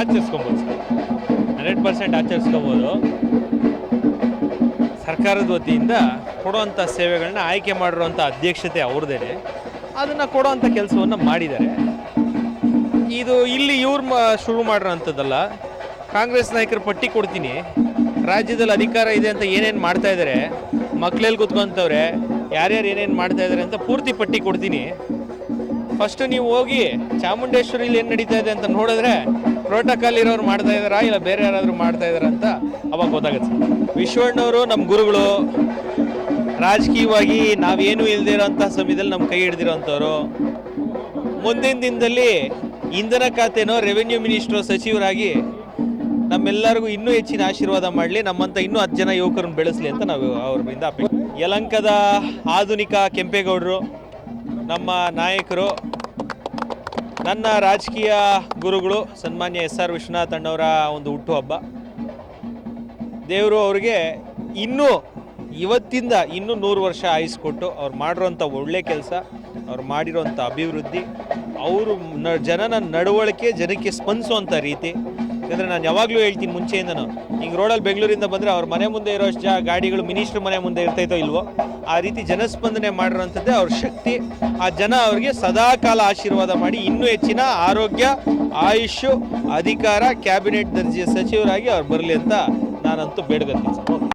ಆಚರಿಸ್ಕೊಬೋದು sir. Hundred percent ಆಚರಿಸ್ಕೋಬೋದು. ಸರ್ಕಾರದ ವತಿಯಿಂದ ಕೊಡುವಂಥ ಸೇವೆಗಳನ್ನ ಆಯ್ಕೆ ಮಾಡಿರುವಂಥ ಅಧ್ಯಕ್ಷತೆ ಅವ್ರದ್ದೇ ಅದನ್ನು ಕೊಡುವಂಥ ಕೆಲಸವನ್ನು ಮಾಡಿದ್ದಾರೆ. ಇದು ಇಲ್ಲಿ ಇವ್ರು ಶುರು ಮಾಡಿರೋಂಥದ್ದಲ್ಲ ಕಾಂಗ್ರೆಸ್ ನಾಯಕರ ಪಟ್ಟಿ ಕೊಡ್ತೀನಿ. ರಾಜ್ಯದಲ್ಲಿ ಅಧಿಕಾರ ಇದೆ ಅಂತ ಏನೇನು ಮಾಡ್ತಾ ಇದ್ದಾರೆ ಮಕ್ಕಳಲ್ಲಿ ಕುತ್ಕೊಂತವ್ರೆ, ಯಾರ್ಯಾರು ಏನೇನು ಮಾಡ್ತಾ ಇದ್ದಾರೆ ಅಂತ ಪೂರ್ತಿ ಪಟ್ಟಿ ಕೊಡ್ತೀನಿ. ಫಸ್ಟ್ ನೀವು ಹೋಗಿ ಚಾಮುಂಡೇಶ್ವರಿಲಿ ಏನು ನಡೀತಾ ಇದೆ ಅಂತ ನೋಡಿದ್ರೆ ಪ್ರೋಟೋಕಾಲ್ ಇರೋರು ಮಾಡ್ತಾ ಇದ್ದಾರಾ ಇಲ್ಲ ಬೇರೆ ಯಾರಾದರೂ ಮಾಡ್ತಾ ಇದ್ದಾರಾ ಅಂತ ಅವಾಗ ಗೊತ್ತಾಗುತ್ತೆ. ವಿಶ್ವಣ್ಣವರು ನಮ್ಮ ಗುರುಗಳು. ರಾಜಕೀಯವಾಗಿ ನಾವೇನು ಇಲ್ದಿರೋಂಥ ಸಮಯದಲ್ಲಿ ನಮ್ಮ ಕೈ ಹಿಡ್ದಿರೋಂಥವ್ರು. ಮುಂದಿನ ದಿನದಲ್ಲಿ ಇಂಧನ ಖಾತೆನೋ ರೆವೆನ್ಯೂ ಮಿನಿಸ್ಟ್ರು ಸಚಿವರಾಗಿ ನಮ್ಮೆಲ್ಲರಿಗೂ ಇನ್ನೂ ಹೆಚ್ಚಿನ ಆಶೀರ್ವಾದ ಮಾಡಲಿ ನಮ್ಮಂಥ ಇನ್ನೂ ಹತ್ತು ಜನ ಯುವಕರನ್ನು ಬೆಳೆಸಲಿ ಅಂತ ನಾವು ಅವರಿಂದ ಅಪೇಕ್ಷೆ. ಯಲಂಕದ ಆಧುನಿಕ ಕೆಂಪೇಗೌಡರು, ನಮ್ಮ ನಾಯಕರು ನನ್ನ ರಾಜಕೀಯ ಗುರುಗಳು ಸನ್ಮಾನ್ಯ ಎಸ್ ಆರ್ ವಿಶ್ವನಾಥ್ ಅಣ್ಣವರ ಒಂದು ಹುಟ್ಟುಹಬ್ಬ ದೇವರು ಅವ್ರಿಗೆ ಇನ್ನೂ ಇವತ್ತಿಂದ ಇನ್ನೂ ನೂರು ವರ್ಷ ಆಯಿಸ್ಕೊಟ್ಟು ಅವ್ರು ಮಾಡಿರೋಂಥ ಒಳ್ಳೆ ಕೆಲಸ, ಅವ್ರು ಮಾಡಿರೋಂಥ ಅಭಿವೃದ್ಧಿ, ಅವರು ನ ಜನನ ನಡವಳಿಕೆ ಜನಕ್ಕೆ ಸ್ಪಂದಿಸುವಂಥ ರೀತಿ. ಯಾಕಂದರೆ ನಾನು ಯಾವಾಗಲೂ ಹೇಳ್ತೀನಿ ಮುಂಚೆಯಿಂದನು ಈಗ ರೋಡಲ್ಲಿ ಬೆಂಗಳೂರಿಂದ ಬಂದರೆ ಅವ್ರ ಮನೆ ಮುಂದೆ ಇರೋ ಜ ಗಾಡಿಗಳು ಮಿನಿಸ್ಟ್ರ್ ಮನೆ ಮುಂದೆ ಇರ್ತೈತೋ ಇಲ್ವೋ ಆ ರೀತಿ ಜನಸ್ಪಂದನೆ ಮಾಡಿರೋಂಥದ್ದೇ ಅವ್ರ ಶಕ್ತಿ. ಆ ಜನ ಅವರಿಗೆ ಸದಾಕಾಲ ಆಶೀರ್ವಾದ ಮಾಡಿ ಇನ್ನೂ ಹೆಚ್ಚಿನ ಆರೋಗ್ಯ ಆಯುಷು ಅಧಿಕಾರ, ಕ್ಯಾಬಿನೆಟ್ ದರ್ಜೆಯ ಸಚಿವರಾಗಿ ಅವ್ರು ಬರಲಿ ಅಂತ ನಾನಂತೂ ಬೇಡಗತ್ತೀನಿ